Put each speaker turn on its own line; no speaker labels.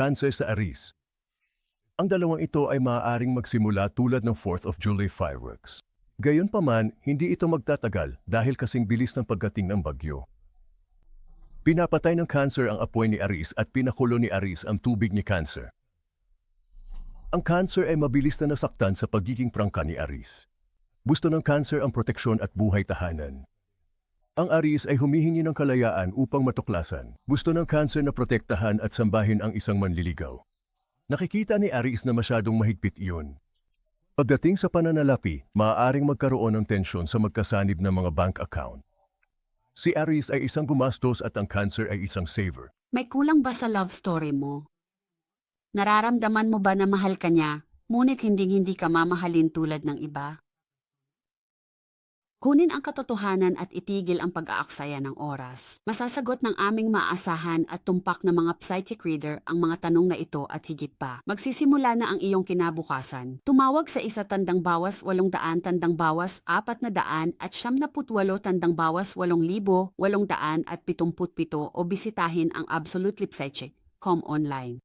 cancer sa Aris. Ang dalawang ito ay maaaring magsimula tulad ng 4th of July fireworks. Gayunpaman, hindi ito magtatagal dahil kasing bilis ng pagdating ng bagyo. Pinapatay ng cancer ang apoy ni Aris at pinakulo ni Aris ang tubig ni cancer. Ang cancer ay mabilis na nasaktan sa pagiging prangka ni Aris. Gusto ng cancer ang proteksyon at buhay tahanan. Ang Aris ay humihingi ng kalayaan upang matuklasan. Gusto ng cancer na protektahan at sambahin ang isang manliligaw. Nakikita ni Aris na masyadong mahigpit iyon. Pagdating sa pananalapi, maaaring magkaroon ng tensyon sa magkasanib ng mga bank account. Si Aris ay isang gumastos at ang cancer ay isang saver.
May kulang ba sa love story mo? Nararamdaman mo ba na mahal ka niya, ngunit hindi-hindi ka mamahalin tulad ng iba? Kunin ang katotohanan at itigil ang pag-aaksaya ng oras. Masasagot ng aming maasahan at tumpak na mga psychic reader ang mga tanong na ito at higit pa. Magsisimula na ang iyong kinabukasan. Tumawag sa isa tandang bawas walong daan tandang bawas apat na daan at siyam na putwalo tandang bawas walong libo walong daan at pitumput pito o bisitahin ang Absolutely Psychic.com online.